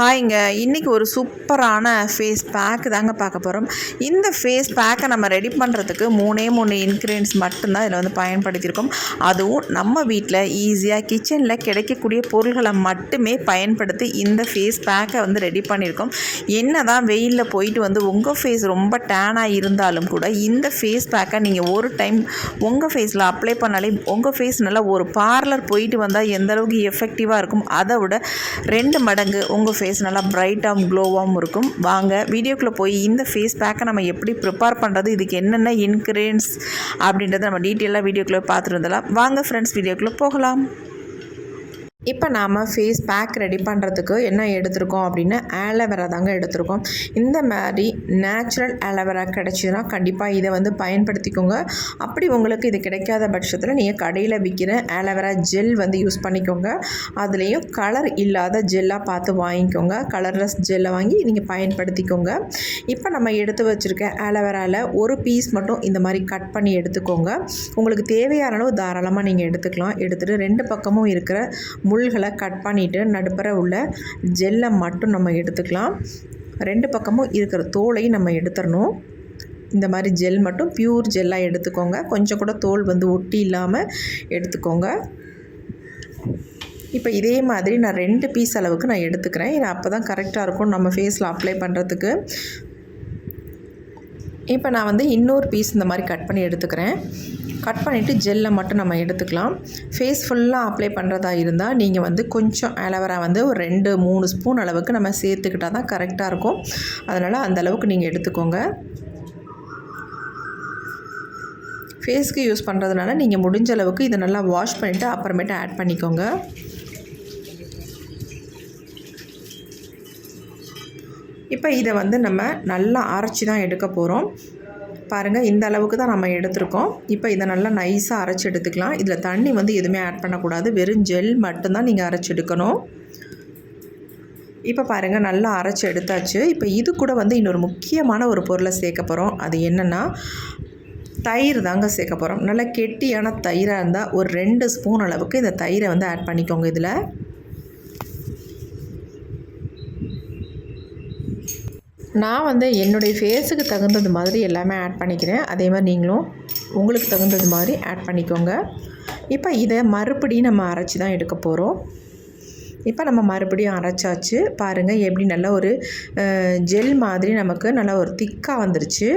ஹாய்ங்க இன்றைக்கி ஒரு சூப்பரான ஃபேஸ் பேக் தாங்க பார்க்க போகிறோம் இந்த ஃபேஸ் பேக்கை நம்ம ரெடி பண்ணுறதுக்கு மூணே மூணு இன்க்ரீடியன்ஸ் மட்டும்தான் இதில் வந்து பயன்படுத்தியிருக்கோம். அதுவும் நம்ம வீட்டில் ஈஸியாக கிச்சனில் கிடைக்கக்கூடிய பொருள்களை மட்டுமே பயன்படுத்தி இந்த ஃபேஸ் பேக்கை வந்து ரெடி பண்ணியிருக்கோம். என்ன தான் வெயிலில் போயிட்டு வந்து உங்கள் ஃபேஸ் ரொம்ப டேனாக இருந்தாலும் கூட இந்த ஃபேஸ் பேக்கை நீங்கள் ஒரு டைம் உங்கள் ஃபேஸில் அப்ளை பண்ணாலே உங்கள் ஃபேஸ் நல்லா ஒரு பார்லர் போயிட்டு வந்தால் எந்த அளவுக்கு எஃபெக்டிவாக இருக்கும் அதை விட ரெண்டு மடங்கு உங்கள் ஃபேஸ் நல்லா ப்ரைட்டாகவும் க்ளோவாகவும் இருக்கும். வாங்க வீடியோக்குள்ளே போய் இந்த ஃபேஸ் பேக்கை நம்ம எப்படி ப்ரிப்பேர் பண்ணுறது இதுக்கு என்னென்ன இன்க்ரீடியன்ஸ் அப்படின்றத நம்ம டீட்டெயிலாக வீடியோக்குள்ளே பார்த்துட்டு வந்துடலாம். வாங்க ஃப்ரெண்ட்ஸ் வீடியோக்குள்ளே போகலாம். இப்போ நாம் ஃபேஸ் பேக் ரெடி பண்ணுறதுக்கு என்ன எடுத்திருக்கோம் அப்படின்னா ஆலோவேரா தாங்க எடுத்திருக்கோம். இந்த மாதிரி நேச்சுரல் ஆலோவேரா கிடச்சிதுன்னா கண்டிப்பாக இதை வந்து பயன்படுத்திக்கோங்க. அப்படி உங்களுக்கு இது கிடைக்காத பட்சத்தில் நீங்கள் கடையில் விற்கிற ஆலோவேரா ஜெல் வந்து யூஸ் பண்ணிக்கோங்க. அதுலேயும் கலர் இல்லாத ஜெல்லாக பார்த்து வாங்கிக்கோங்க. கலர்லெஸ் ஜெல்லை வாங்கி நீங்கள் பயன்படுத்திக்கோங்க. இப்போ நம்ம எடுத்து வச்சுருக்க ஆலோவேராவில் ஒரு பீஸ் மட்டும் இந்த மாதிரி கட் பண்ணி எடுத்துக்கோங்க. உங்களுக்கு தேவையான அளவு தாராளமாக நீங்கள் எடுத்துக்கலாம். எடுத்துகிட்டு ரெண்டு பக்கமும் இருக்கிற முள்களை கட் பண்ணிவிட்டு நடுப்புற உள்ள ஜெல்லை மட்டும் நம்ம எடுத்துக்கலாம். ரெண்டு பக்கமும் இருக்கிற தோலையும் நம்ம எடுத்துடணும் இந்த மாதிரி ஜெல் மட்டும் பியூர் ஜெல்லாக எடுத்துக்கோங்க. கொஞ்சம் கூட தோல் வந்து ஒட்டி இல்லாமல் எடுத்துக்கோங்க. இப்போ இதே மாதிரி நான் ரெண்டு பீஸ் அளவுக்கு நான் எடுத்துக்கிறேன். ஏன்னா அப்போ தான் கரெக்டாக இருக்கும் நம்ம ஃபேஸில் அப்ளை பண்ணுறதுக்கு இப்போ நான் வந்து இன்னொரு பீஸ் இந்த மாதிரி கட் பண்ணி எடுத்துக்கிறேன். கட் பண்ணிவிட்டு ஜெல்லை மட்டும் நம்ம எடுத்துக்கலாம். ஃபேஸ் ஃபுல்லாக அப்ளை பண்ணுறதா இருந்தால் நீங்கள் வந்து கொஞ்சம் அலவரா வந்து ஒரு ரெண்டு மூணு ஸ்பூன் அளவுக்கு நம்ம சேர்த்துக்கிட்டால் தான் கரெக்டாக இருக்கும். அதனால் அந்த அளவுக்கு நீங்கள் எடுத்துக்கோங்க. ஃபேஸ்க்கு யூஸ் பண்ணுறதுனால நீங்கள் முடிஞ்ச அளவுக்கு இதை நல்லா வாஷ் பண்ணிவிட்டு அப்புறமேட்டு ஆட் பண்ணிக்கோங்க. இப்போ இதை வந்து நம்ம நல்லா அரைச்சி தான் எடுக்க போகிறோம் பாருங்கள் இந்த அளவுக்கு தான் நம்ம எடுத்திருக்கோம். இப்போ இதை நல்லா நைஸாக அரைச்சி எடுத்துக்கலாம். இதில் தண்ணி வந்து எதுவுமே ஆட் பண்ணக்கூடாது. வெறும் ஜெல் மட்டும்தான் நீங்கள் அரைச்சி எடுக்கணும். இப்போ பாருங்கள் நல்லா அரைச்சி எடுத்தாச்சு. இப்போ இது கூட வந்து இன்னொரு முக்கியமான ஒரு பொருளை சேர்க்க போகிறோம் அது என்னென்னா தயிர் தாங்க சேர்க்க போகிறோம் நல்லா கெட்டியான தயிராக இருந்தால் ஒரு ரெண்டு ஸ்பூன் அளவுக்கு இந்த தயிரை வந்து ஆட் பண்ணிக்கோங்க இதில். நான் வந்து என்னுடைய ஃபேஸுக்கு தகுந்தது மாதிரி எல்லாமே ஆட் பண்ணிக்கிறேன். அதே மாதிரி நீங்களும் உங்களுக்கு தகுந்தது மாதிரி ஆட் பண்ணிக்கோங்க. இப்போ இதை மறுபடியும் நம்ம அரைச்சி தான் எடுக்க போகிறோம் இப்போ நம்ம மறுபடியும் அரைச்சாச்சு. பாருங்கள் எப்படி நல்ல ஒரு ஜெல் மாதிரி நமக்கு நல்லா ஒரு திக்காக வந்துருச்சு.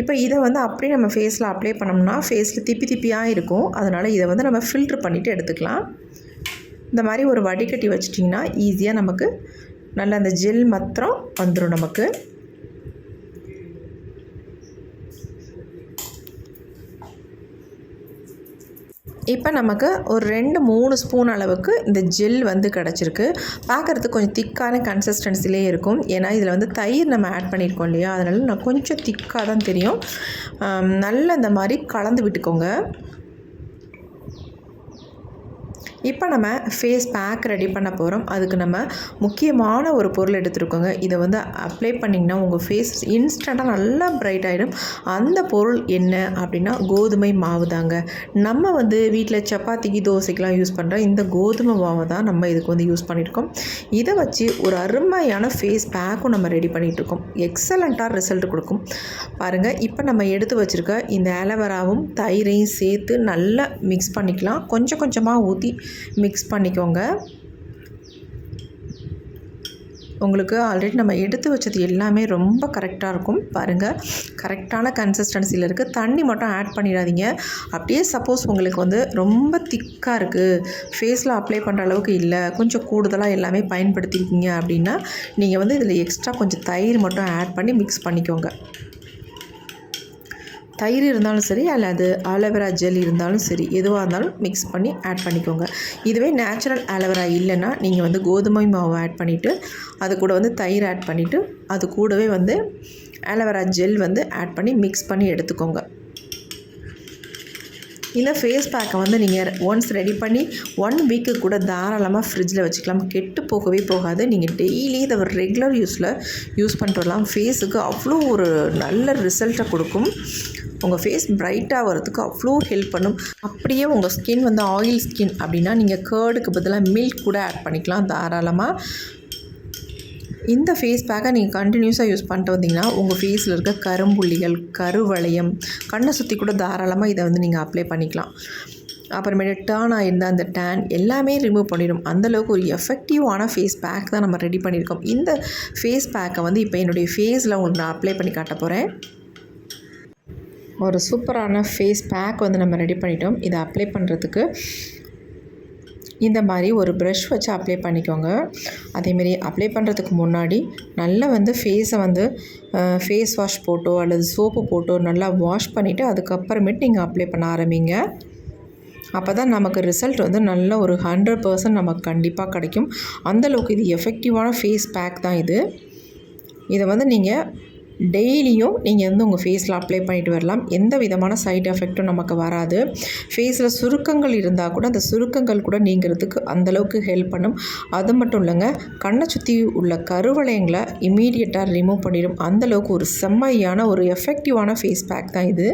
இப்போ இதை வந்து அப்படியே நம்ம ஃபேஸில் அப்ளை பண்ணோம்னா ஃபேஸில் திப்பி திப்பியாக இருக்கும். அதனால் இதை வந்து நம்ம ஃபில்ட்ரு பண்ணிவிட்டு எடுத்துக்கலாம். இந்த மாதிரி ஒரு வடிகட்டி வச்சிட்டிங்கன்னா ஈஸியாக நமக்கு நல்ல அந்த ஜெல் மாத்திரம் வந்துடும் நமக்கு. இப்போ நமக்கு ஒரு ரெண்டு மூணு ஸ்பூன் அளவுக்கு இந்த ஜெல் வந்து கிடச்சிருக்கு. பார்க்குறதுக்கு கொஞ்சம் திக்கான கன்சிஸ்டன்சிலே இருக்கும். ஏன்னா இதில் வந்து தயிர் நம்ம ஆட் பண்ணியிருக்கோம் இல்லையா? அதனால் நான் கொஞ்சம் திக்காக தான் தெரியும் நல்ல இந்த மாதிரி கலந்து விட்டுக்கோங்க. இப்போ நம்ம ஃபேஸ் பேக் ரெடி பண்ண போகிறோம் அதுக்கு நம்ம முக்கியமான ஒரு பொருள் எடுத்துருக்கோங்க. இதை வந்து அப்ளை பண்ணிங்கன்னா உங்கள் ஃபேஸ் இன்ஸ்டண்ட்டாக நல்லா பிரைட் ஆகிடும் அந்த பொருள் என்ன அப்படின்னா கோதுமை மாவு தாங்க. நம்ம வந்து வீட்டில் சப்பாத்திக்கு தோசைக்கெலாம் யூஸ் பண்ணுற இந்த கோதுமை மாவை தான் நம்ம இதுக்கு வந்து யூஸ் பண்ணியிருக்கோம். இதை வச்சு ஒரு அருமையான ஃபேஸ் பேக்கும் நம்ம ரெடி பண்ணிகிட்ருக்கோம். எக்ஸலண்ட்டாக ரிசல்ட் கொடுக்கும். பாருங்கள் இப்போ நம்ம எடுத்து வச்சுருக்க இந்த ஆலோவேராவும் தயிரையும் சேர்த்து நல்லா மிக்ஸ் பண்ணிக்கலாம். கொஞ்சம் கொஞ்சமாக ஊற்றி மிக்ஸ் பண்ணிக்கோங்க. உங்களுக்கு ஆல்ரெடி நம்ம எடுத்து வச்சது எல்லாமே ரொம்ப கரெக்டாக இருக்கும். பாருங்கள் கரெக்டான கன்சிஸ்டன்சியில் இருக்குது தண்ணி மட்டும் ஆட் பண்ணிடாதீங்க. அப்படியே சப்போஸ் உங்களுக்கு வந்து ரொம்ப திக்காக இருக்குது ஃபேஸில் அப்ளை பண்ணுற அளவுக்கு இல்லை. கொஞ்சம் கூடுதலாக எல்லாமே பயன்படுத்தியிருக்கீங்க அப்படின்னா நீங்கள் வந்து இதில் எக்ஸ்ட்ரா கொஞ்சம் தயிர் மட்டும் ஆட் பண்ணி மிக்ஸ் பண்ணிக்கோங்க. தயிர் இருந்தாலும் சரி அல்லது ஆலோவேரா ஜெல் இருந்தாலும் சரி எதுவாக இருந்தாலும் மிக்ஸ் பண்ணி ஆட் பண்ணிக்கோங்க. இதுவே நேச்சுரல் ஆலோவேரா இல்லைன்னா நீங்கள் வந்து கோதுமை மாவு ஆட் பண்ணிவிட்டு அது கூட வந்து தயிர் ஆட் பண்ணிவிட்டு அது கூடவே வந்து ஆலோவேரா ஜெல் வந்து ஆட் பண்ணி மிக்ஸ் பண்ணி எடுத்துக்கோங்க. இந்த ஃபேஸ் பேக்கை வந்து நீங்கள் ஒன்ஸ் ரெடி பண்ணி ஒன் வீக்கு கூட தாராளமாக ஃப்ரிட்ஜில் வச்சுக்கலாம். கெட்டு போகவே போகாது. நீங்கள் டெய்லி இதை ஒரு ரெகுலர் யூஸில் யூஸ் பண்ணிட்டு வரலாம். ஃபேஸுக்கு அவ்வளோ ஒரு நல்ல ரிசல்ட்டை கொடுக்கும். உங்கள் ஃபேஸ் பிரைட்டாக வரதுக்கு அவ்வளோ ஹெல்ப் பண்ணும். அப்படியே உங்கள் ஸ்கின் வந்து ஆயில் ஸ்கின் அப்படின்னா நீங்கள் கேர்டுக்கு பதிலாக மில்க் கூட ஆட் பண்ணிக்கலாம் தாராளமாக இந்த ஃபேஸ் பேக்கை நீங்கள் கண்டினியூஸாக யூஸ் பண்ணிட்டு வந்தீங்கன்னா உங்கள் ஃபேஸில் இருக்க கரும்புள்ளிகள் கருவளையம் கண்ணை சுற்றி கூட தாராளமாக இதை வந்து நீங்கள் அப்ளை பண்ணிக்கலாம். அப்புறமேட்டு டேர்ன் ஆகிருந்தால் அந்த டேன் எல்லாமே ரிமூவ் பண்ணிடும். அந்தளவுக்கு ஒரு எஃபெக்டிவான ஃபேஸ் பேக் தான் நம்ம ரெடி பண்ணியிருக்கோம். இந்த ஃபேஸ் பேக்கை வந்து இப்போ என்னுடைய ஃபேஸில் உங்களுக்கு நான் அப்ளை பண்ணி காட்ட போகிறேன் ஒரு சூப்பரான ஃபேஸ் பேக் வந்து நம்ம ரெடி பண்ணிட்டோம். இதை அப்ளை பண்ணுறதுக்கு இந்த மாதிரி ஒரு ப்ரஷ் வச்சு அப்ளை பண்ணிக்கோங்க. அதேமாரி அப்ளை பண்ணுறதுக்கு முன்னாடி நல்லா வந்து ஃபேஸை வந்து ஃபேஸ் வாஷ் போட்டோ அல்லது சோப்பு போட்டோ நல்லா வாஷ் பண்ணிவிட்டு அதுக்கப்புறமேட்டு நீங்கள் அப்ளை பண்ண ஆரம்பிங்க. அப்போ தான் நமக்கு ரிசல்ட் வந்து நல்ல ஒரு ஹண்ட்ரட் பர்சன்ட் நமக்கு கண்டிப்பாக கிடைக்கும். அந்தளவுக்கு இது எஃபெக்டிவான ஃபேஸ் பேக் தான் இது. இதை வந்து நீங்கள் டெய்லியும் நீங்கள் வந்து உங்கள் ஃபேஸில் அப்ளை பண்ணிட்டு வரலாம். எந்த விதமான சைட் எஃபெக்ட்டும் நமக்கு வராது. ஃபேஸில் சுருக்கங்கள் இருந்தால் கூட அந்த சுருக்கங்கள் கூட நீங்கிறதுக்கு அந்தளவுக்கு ஹெல்ப் பண்ணும். அது மட்டும் இல்லைங்க கண்ணை சுற்றி உள்ள கருவளையங்களை இமீடியட்டாக ரிமூவ் பண்ணிடும். அந்தளவுக்கு ஒரு செம்மையான ஒரு எஃபெக்டிவான ஃபேஸ் பேக் தான் இது.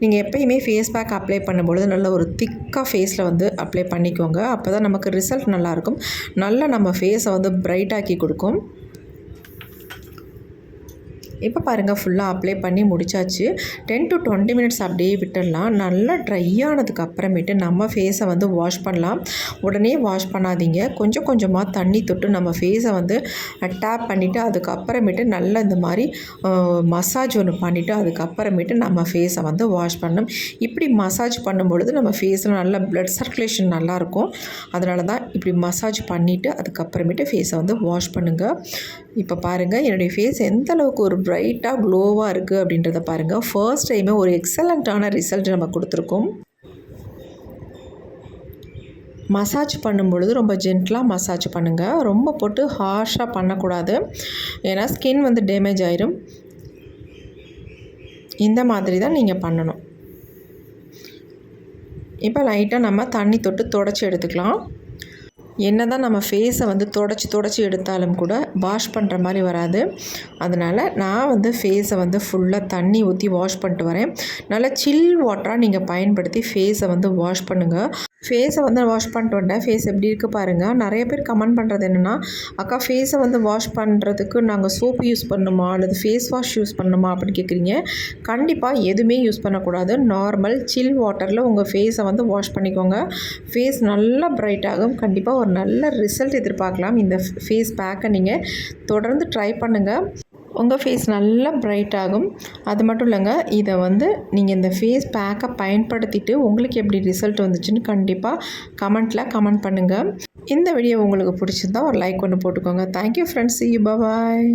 நீங்கள் எப்பயுமே ஃபேஸ் பேக் அப்ளை பண்ணும்பொழுது நல்ல ஒரு திக்காக ஃபேஸில் வந்து அப்ளை பண்ணிக்கோங்க. அப்போ தான் நமக்கு ரிசல்ட் நல்லாயிருக்கும். நல்லா நம்ம ஃபேஸை வந்து பிரைட்டாக்கி கொடுக்கும். இப்போ பாருங்கள் ஃபுல்லாக அப்ளை பண்ணி முடிச்சாச்சு. டென் டு டுவெண்ட்டி மினிட்ஸ் அப்படியே விட்டுடலாம். நல்லா ட்ரை ஆனதுக்கு அப்புறமேட்டு நம்ம ஃபேஸை வந்து வாஷ் பண்ணலாம். உடனே வாஷ் பண்ணாதீங்க. கொஞ்சம் கொஞ்சமாக தண்ணி தொட்டு நம்ம ஃபேஸை வந்து டேப் பண்ணிவிட்டு அதுக்கப்புறமேட்டு நல்லா இந்த மாதிரி மசாஜ் ஒன்று பண்ணிவிட்டு அதுக்கப்புறமேட்டு நம்ம ஃபேஸை வந்து வாஷ் பண்ணணும். இப்படி மசாஜ் பண்ணும்பொழுது நம்ம ஃபேஸில் நல்ல ப்ளட் சர்க்குலேஷன் நல்லாயிருக்கும் அதனால தான் இப்படி மசாஜ் பண்ணிவிட்டு அதுக்கப்புறமேட்டு ஃபேஸை வந்து வாஷ் பண்ணுங்கள் இப்போ பாருங்கள் என்னுடைய ஃபேஸ் எந்த அளவுக்கு ஒரு ப்ரைட்டாக க்ளோவாக இருக்குது அப்படின்றத பாருங்கள் ஃபர்ஸ்ட் டைமே ஒரு எக்ஸலண்ட்டான ரிசல்ட் நம்ம கொடுத்துருக்கோம். மசாஜ் பண்ணும் பொழுது ரொம்ப ஜென்டலாக மசாஜ் பண்ணுங்கள் ரொம்ப போட்டு ஹார்ஷாக பண்ணக்கூடாது. ஏன்னா ஸ்கின் வந்து டேமேஜ் ஆயிரும். இந்த மாதிரி தான் நீங்கள் பண்ணணும். இப்போ லைட்டாக நம்ம தண்ணி தொட்டு தொடச்சி எடுத்துக்கலாம். என்ன தான் நம்ம ஃபேஸை வந்து தொடச்சி தொடச்சி எடுத்தாலும் கூட வாஷ் பண்ணுற மாதிரி வராது. அதனால் நான் வந்து ஃபேஸை வந்து ஃபுல்லாக தண்ணி ஊற்றி வாஷ் பண்ணிட்டு வரேன். நல்லா சில் வாட்டராக நீங்கள் பயன்படுத்தி ஃபேஸை வந்து வாஷ் பண்ணுங்கள் ஃபேஸை வந்து வாஷ் பண்ணிட்டு வந்தேன். ஃபேஸ் எப்படி இருக்குது பாருங்கள் நிறைய பேர் கமெண்ட் பண்ணுறது என்னென்னா அக்கா ஃபேஸை வந்து வாஷ் பண்ணுறதுக்கு நாங்கள் சோப்பு யூஸ் பண்ணணுமா அல்லது ஃபேஸ் வாஷ் யூஸ் பண்ணணுமா அப்படின்னு கேட்குறீங்க கண்டிப்பாக எதுவுமே யூஸ் பண்ணக்கூடாது. நார்மல் சில் வாட்டரில் உங்கள் ஃபேஸை வந்து வாஷ் பண்ணிக்கோங்க. ஃபேஸ் நல்லா பிரைட் ஆகும். கண்டிப்பாக ஒரு நல்ல ரிசல்ட் எதிர்பார்க்கலாம். இந்த ஃபேஸ் பேக்கை நீங்கள் தொடர்ந்து ட்ரை பண்ணுங்கள் உங்கள் ஃபேஸ் நல்லா பிரைட் ஆகும். அது மட்டும் இல்லைங்க இதை வந்து நீங்கள் இந்த ஃபேஸ் பேக்கை பயன்படுத்திட்டு உங்களுக்கு எப்படி ரிசல்ட் வந்துச்சுன்னு கண்டிப்பாக கமெண்ட்டில் கமெண்ட் பண்ணுங்கள் இந்த வீடியோ உங்களுக்கு பிடிச்சிருந்தா ஒரு லைக் ஒன்று போட்டுக்கோங்க. Thank you friends you bye